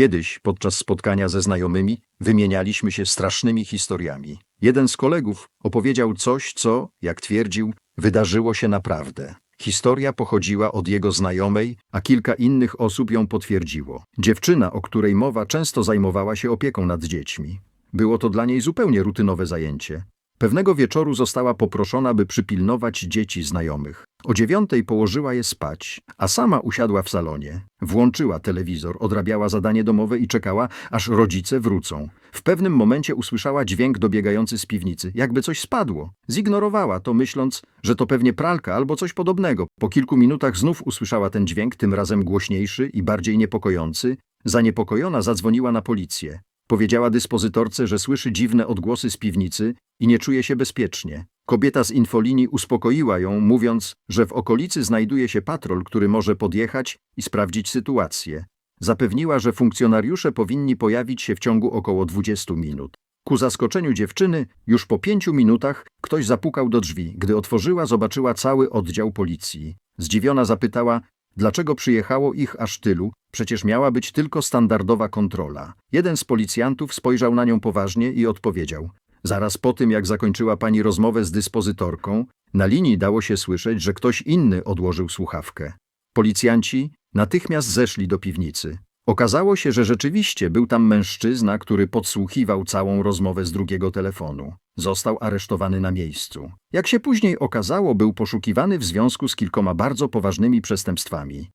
Kiedyś, podczas spotkania ze znajomymi, wymienialiśmy się strasznymi historiami. Jeden z kolegów opowiedział coś, co, jak twierdził, wydarzyło się naprawdę. Historia pochodziła od jego znajomej, a kilka innych osób ją potwierdziło. Dziewczyna, o której mowa, często zajmowała się opieką nad dziećmi. Było to dla niej zupełnie rutynowe zajęcie. Pewnego wieczoru została poproszona, by przypilnować dzieci znajomych. O dziewiątej położyła je spać, a sama usiadła w salonie. Włączyła telewizor, odrabiała zadanie domowe i czekała, aż rodzice wrócą. W pewnym momencie usłyszała dźwięk dobiegający z piwnicy, jakby coś spadło. Zignorowała to, myśląc, że to pewnie pralka albo coś podobnego. Po kilku minutach znów usłyszała ten dźwięk, tym razem głośniejszy i bardziej niepokojący. Zaniepokojona zadzwoniła na policję. Powiedziała dyspozytorce, że słyszy dziwne odgłosy z piwnicy i nie czuje się bezpiecznie. Kobieta z infolinii uspokoiła ją, mówiąc, że w okolicy znajduje się patrol, który może podjechać i sprawdzić sytuację. Zapewniła, że funkcjonariusze powinni pojawić się w ciągu około 20 minut. Ku zaskoczeniu dziewczyny, już po pięciu minutach ktoś zapukał do drzwi. Gdy otworzyła, zobaczyła cały oddział policji. Zdziwiona zapytała, dlaczego przyjechało ich aż tylu, przecież miała być tylko standardowa kontrola. Jeden z policjantów spojrzał na nią poważnie i odpowiedział. Zaraz po tym, jak zakończyła pani rozmowę z dyspozytorką, na linii dało się słyszeć, że ktoś inny odłożył słuchawkę. Policjanci natychmiast zeszli do piwnicy. Okazało się, że rzeczywiście był tam mężczyzna, który podsłuchiwał całą rozmowę z drugiego telefonu. Został aresztowany na miejscu. Jak się później okazało, był poszukiwany w związku z kilkoma bardzo poważnymi przestępstwami.